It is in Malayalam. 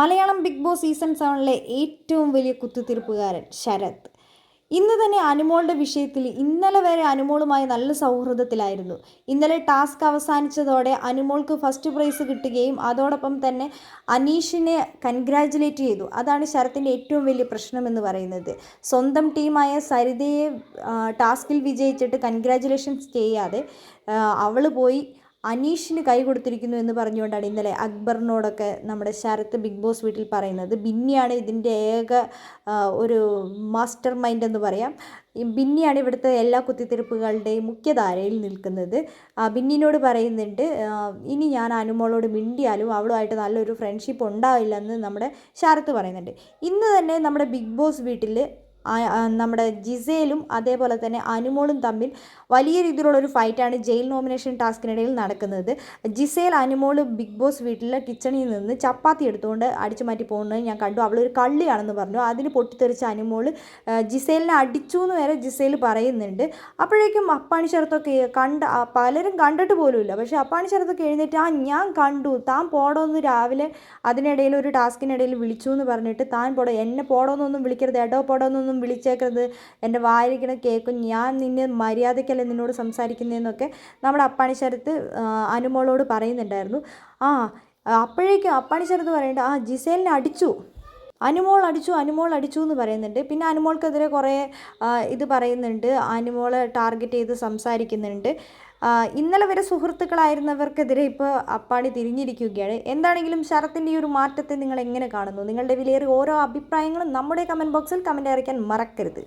മലയാളം ബിഗ് ബോസ് സീസൺ സെവനിലെ ഏറ്റവും വലിയ കുത്തിത്തിരിപ്പുകാരൻ ശരത്. ഇന്ന് തന്നെ അനുമോളുടെ വിഷയത്തിൽ ഇന്നലെ വരെ അനുമോളുമായി നല്ല സൗഹൃദത്തിലായിരുന്നു. ഇന്നലെ ടാസ്ക് അവസാനിച്ചതോടെ അനുമോൾക്ക് ഫസ്റ്റ് പ്രൈസ് കിട്ടുകയും അതോടൊപ്പം തന്നെ അനീഷിനെ കൺഗ്രാജുലേറ്റ് ചെയ്തു. അതാണ് ശരത്തിന്റെ ഏറ്റവും വലിയ പ്രശ്നം എന്ന് പറയുന്നത്. സ്വന്തം ടീമായ സരിതയെ ടാസ്കിൽ വിജയിച്ചിട്ട് കൺഗ്രാജുലേഷൻസ് ചെയ്യാതെ അവൾ പോയി അനീഷിന് കൈ കൊടുത്തിരിക്കുന്നു എന്ന് പറഞ്ഞുകൊണ്ടാണ് ഇന്നലെ അക്ബറിനോടൊക്കെ നമ്മുടെ ശരത്ത് ബിഗ് ബോസ് വീട്ടിൽ പറയുന്നത്. ബിന്നിയാണ് ഇതിന്റെ ഏക ഒരു മാസ്റ്റർ മൈൻഡ് എന്ന് പറയാം. ബിന്നിയാണ് ഇവിടുത്തെ എല്ലാ കുത്തിത്തിരിപ്പുകളുടെയും മുഖ്യധാരയിൽ നിൽക്കുന്നത്. ബിന്നിനോട് പറയുന്നുണ്ട് ഇനി ഞാൻ അനുമോളോട് മിണ്ടിയാലും അവളുമായിട്ട് നല്ലൊരു ഫ്രണ്ട്ഷിപ്പ് ഉണ്ടാവില്ലെന്ന് നമ്മുടെ ശരത്ത് പറയുന്നുണ്ട്. ഇന്ന് തന്നെ നമ്മുടെ ബിഗ് ബോസ് വീട്ടിൽ നമ്മുടെ ജിസേലും അതേപോലെ തന്നെ അനുമോളും തമ്മിൽ വലിയ രീതിയിലുള്ളൊരു ഫൈറ്റാണ് ജയിൽ നോമിനേഷൻ ടാസ്കിനിടയിൽ നടക്കുന്നത്. ജിസേൽ അനുമോൾ ബിഗ് ബോസ് വീട്ടിലെ കിച്ചണിൽ നിന്ന് ചപ്പാത്തി എടുത്തുകൊണ്ട് അടിച്ചു മാറ്റി പോകുന്നത് ഞാൻ കണ്ടു. അവളൊരു കള്ളിയാണെന്ന് പറഞ്ഞു. അതിന് പൊട്ടിത്തെറിച്ച അനുമോൾ ജിസേലിനെ അടിച്ചു എന്ന് വരെ ജിസേൽ പറയുന്നുണ്ട്. അപ്പോഴേക്കും അപ്പാണി ശരത്തൊക്കെ കണ്ട പലരും കണ്ടിട്ട് പോലുമില്ല. പക്ഷേ അപ്പാണി ശരത്തൊക്കെ എഴുന്നേറ്റ് ആ ഞാൻ കണ്ടു. താൻ പോടോന്ന് രാവിലെ അതിനിടയിൽ ഒരു ടാസ്കിനിടയിൽ വിളിച്ചു എന്ന് പറഞ്ഞിട്ട് താൻ പോടോ എന്നെ പോടോന്നൊന്നും വിളിക്കരുത് എടോ പോടോന്നൊന്നും വിളിച്ചേക്കരുത്. എന്റെ വായിരിക്കണ കേൾക്കും ഞാൻ നിന്നെ മര്യാദയ്ക്കല്ലേ നിന്നോട് സംസാരിക്കുന്നതെന്നൊക്കെ നമ്മുടെ അപ്പാണി ശരത്ത് അനുമോളോട് പറയുന്നുണ്ടായിരുന്നു. ആ അപ്പോഴേക്കും അപ്പാണി ശരത്ത് പറയുന്നുണ്ട് ആ ജിസേലിനെ അടിച്ചു. അനുമോൾ അടിച്ചു അനുമോൾ അടിച്ചു എന്ന് പറയുന്നുണ്ട്. പിന്നെ അനുമോൾക്കെതിരെ കുറേ ഇത് പറയുന്നുണ്ട്. അനുമോളെ ടാർഗറ്റ് ചെയ്ത് സംസാരിക്കുന്നുണ്ട്. ഇന്നലെ വരെ സുഹൃത്തുക്കളായിരുന്നവർക്കെതിരെ ഇപ്പോൾ അപ്പാടി തിരിഞ്ഞിരിക്കുകയാണ്. എന്താണെങ്കിലും ശരത്തിന്റെ ഈ ഒരു മാറ്റത്തെ നിങ്ങൾ എങ്ങനെ കാണുന്നു? നിങ്ങളുടെ വിലയേറിയ ഓരോ അഭിപ്രായങ്ങളും നമ്മുടെ കമന്റ് ബോക്സിൽ കമന്റ് അയക്കാൻ മറക്കരുത്.